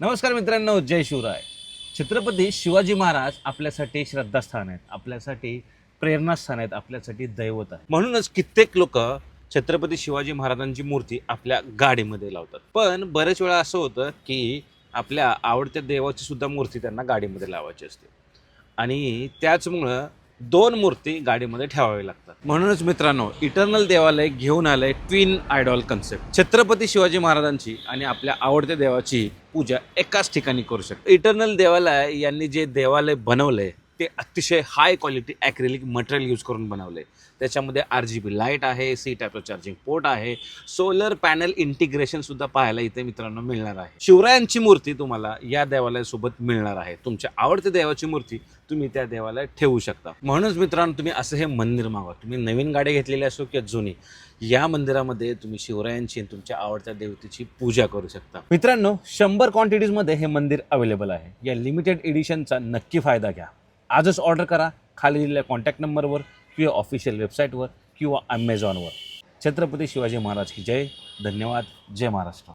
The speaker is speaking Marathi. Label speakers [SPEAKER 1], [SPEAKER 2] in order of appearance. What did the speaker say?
[SPEAKER 1] नमस्कार मित्रांनो जय शिवराय. छत्रपती शिवाजी महाराज आपल्यासाठी श्रद्धास्थान आहेत आपल्यासाठी प्रेरणास्थान आहेत आपल्यासाठी दैवत आहे म्हणूनच कित्येक लोक छत्रपती शिवाजी महाराजांची मूर्ती आपल्या गाडीमध्ये लावतात. पण बरेच वेळा असं होतं की आपल्या आवडत्या देवाची सुद्धा मूर्ती त्यांना गाडीमध्ये लावायची असते. आणि त्याचमुळं दोन मूर्ती गाडीमध्ये ठेवावी लागतात. म्हणूनच मित्रांनो इटर्नल देवालय घेऊन आलंय twin idol concept Chhatrapati Shivaji महाराजांची आणि आपल्या आवडत्या देवाची पूजा एकाच ठिकाणी करू शकतो. इटर्नल देवालय यांनी जे देवालय बनवलंय ते अतिशय high quality acrylic material use करून बनवले त्याच्यामध्ये आर जी बी लाइट आहे सी टाईपचं चार्जिंग पोर्ट आहे. सोलर पॅनल इंटिग्रेशन सुद्धा पाहायला इथे मित्रांनो मिळणार आहे. शिवरायांची मूर्ती तुम्हाला या देवालयासोबत मिळणार आहे. तुमच्या आवडत्या देवाची मूर्ती तुम्ही त्या देवालयात ठेवू शकता. म्हणूनच मित्रांनो तुम्ही असं हे मंदिर मागा तुम्ही नवीन गाडी घेतलेली असो किंवा जुनी या मंदिरामध्ये तुम्ही शिवरायांची तुमच्या आवडत्या देवतेची पूजा करू शकता. मित्रांनो शंभर क्वांटिटीजमध्ये हे मंदिर अवेलेबल आहे. या लिमिटेड एडिशनचा नक्की फायदा घ्या. आजच ऑर्डर करा. खाली दिलेल्या कॉन्टॅक्ट नंबरवर किंवा ऑफिशियल वेबसाईटवर किंवा ॲमेझॉनवर छत्रपती शिवाजी महाराज की जय. धन्यवाद. जय महाराष्ट्र.